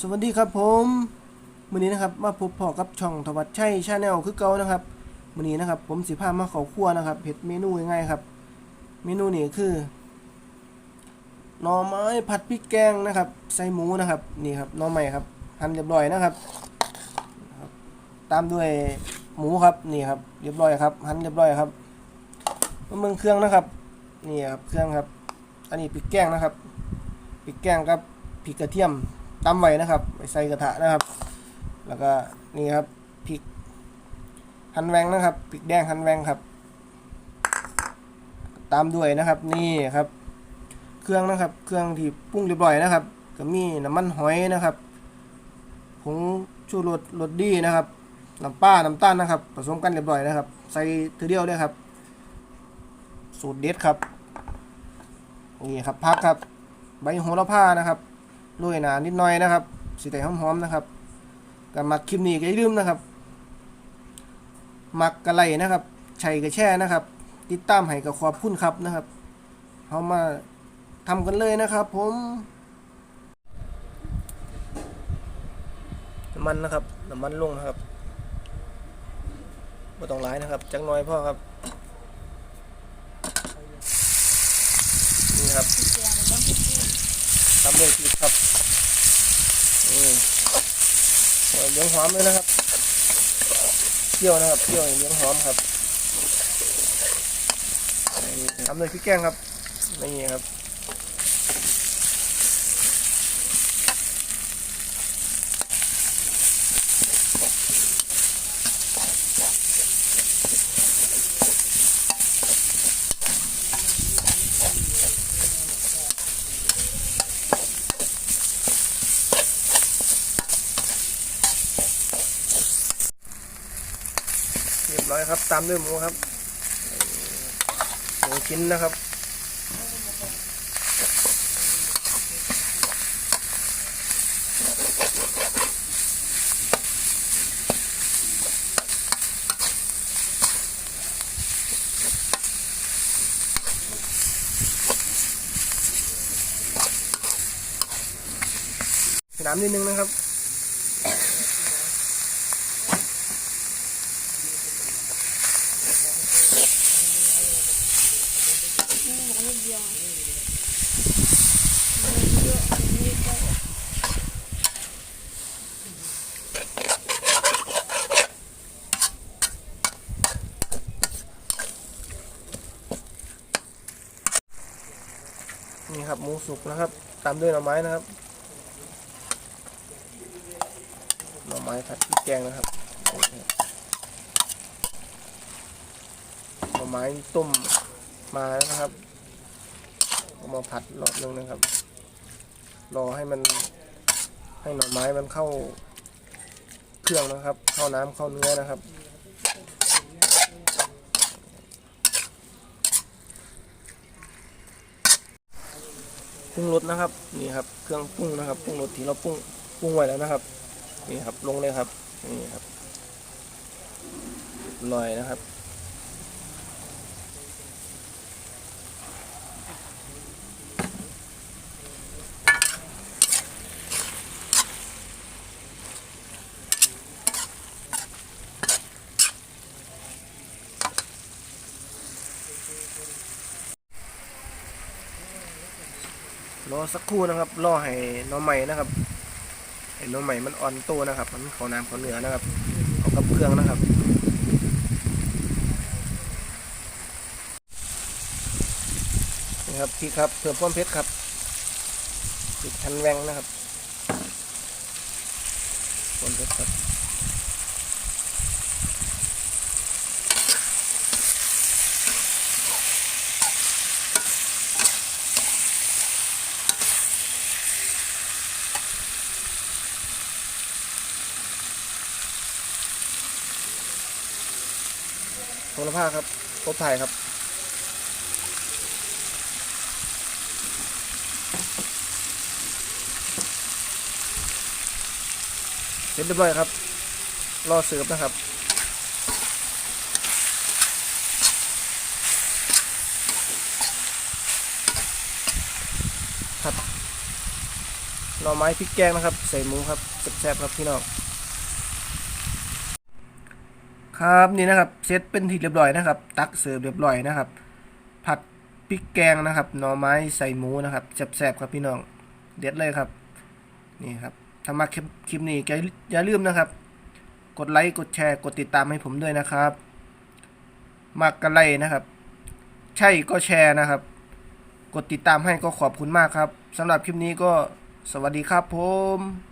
สวัสดีครับผมมื้อนี้นะครับมาพบพ่อกับช่องทวัดชัยชาแนลคือเก่านะครับมื้อนี้นะครับ ผมสิพามาเข้าครัวนะครับเฮ็ดเมนูง่ายๆครับ เมนูนี้คือหน่อไม้ผัดพริกแกงนะครับ ใส่หมูนะครับนี่ครับหน่อไม้ครับหั่นเรียบร้อยนะครับครับ ตามด้วยหมูครับนี่ครับเรียบร้อยครับหั่นเรียบร้อยครับมาเมืองเครื่องนะครับนี่ครับเครื่องครับ อันนี้พริกแกงนะครับพริกแกงกับพริกกระเทียม ตำไว้นะครับไปใส่กระทะนะครับ แล้วก็นี่ครับพริกหั่นแวงนะครับพริกแดงหั่นแวงครับ ตามด้วยนะครับนี่ครับ เครื่องนะครับ เครื่องที่ปรุงเรียบร้อยนะครับก็มีน้ำมันหอยนะครับผงชูรสรสดีนะครับน้ำปลาน้ำตาลนะครับ ผสมกันเรียบร้อยนะครับ ใส่ทีเดียวเลยครับ สูตรเด็ดครับนี่ครับพักครับ ใบโหระพานะครับ โรยหนานิดหน่อยนะครับสีแต่หอมๆนะครับกับมักคลิปนี้ก็อย่าลืมนะครับ มักกระไลนะครับชัยกระแช่นะครับ ติดตามให้กับขอบคุณครับนะครับเอามาทำกันเลยนะครับ ผมน้ำมันนะครับน้ำมันลงนะครับไม่ต้องร้ายนะครับ จักหน้อยพ่อครับนี่ครับตำด้วยพริกครับ เลี้ยงหอมเลยนะครับเปรี้ยวนะครับเปรี้ยวเลี้ยงหอมครับทำเลยพริกแกงครับนี่ครับ เรียบร้อยครับ ตามด้วยหมูครับหมูชิ้นนะครับน้ำนิดนึงนะครับ นี่ครับหมูสุกนะครับ ตามด้วยหน่อไม้นะครับหน่อไม้ผัดพริกแกงนะครับหน่อไม้ต้มมาแล้วนะครับ เอามาผัดรอบนึงนะครับ รอให้มันให้หน่อไม้มันเข้าเครื่องนะครับ เข้าน้ำเข้าเนื้อนะครับปรุงรสนะครับนี่ครับเครื่องปรุงนะครับปรุงรสที่เราปรุงปรุงไว้แล้วนะครับ นี่ครับลงเลยครับนี่ครับลอยนะครับ รอสักครู่นะครับ รอให้น้องใหม่นะครับให้น้องใหม่มันอ่อนตัวนะครับ มันเขาน้ำเขาเหนือนะครับเอากับเครื่องนะครับนี่ครับพริกครับเพิ่มความเผ็ดครับพริกทันแวงนะครับความเผ็ดครับ โหระพาครับกบไทยครับเสร็จเรียบร้อยครับ รอเสิร์ฟนะครับ ครับหน่อไม้พริกแกงนะครับ ใส่หมูครับแซ่บๆครับพี่น้อง ครับนี่นะครับเซตเป็นที่เรียบร้อยนะครับ ตักเสิร์ฟเรียบร้อยนะครับ ผัดพริกแกงนะครับหน่อไม้ใส่หมูนะครับแซ่บๆครับพี่น้องเด็ดเลยครับนี่ครับถ้ามาคลิปคลิปนี้อย่าลืมนะครับ กดไลค์กดแชร์กดติดตามให้ผมด้วยนะครับมากกันไลนะครับ ใช่ก็แชร์นะครับ กดติดตามให้ก็ขอบคุณมากครับสำหรับคลิปนี้ก็สวัสดีครับผม